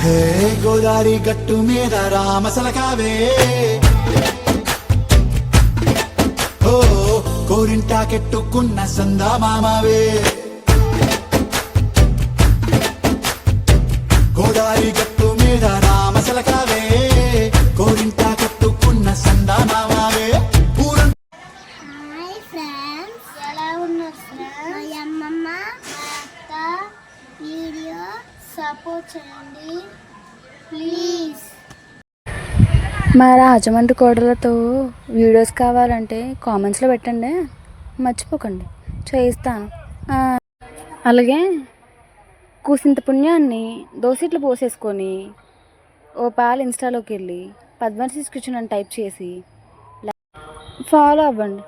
హే గోదారి గట్టు మీద రామసలకావే. ఓ కోరింటా కెట్టుకున్న సందా మామావే. గోదారి సపోర్ట్ చేయండి. ప్లీజ్. మా రాజమండ్రి కోడలతో వీడియోస్ కావాలంటే కామెంట్స్లో పెట్టండి. మర్చిపోకండి. చేయిస్తాను. అలాగే కూసింత పుణ్యాన్ని దోసిట్లు పోసేసుకొని ఓ పాలు ఇన్స్టాలోకి వెళ్ళి పద్మశ్రీ కిచెన్ అని టైప్ చేసి ఫాలో అవ్వండి.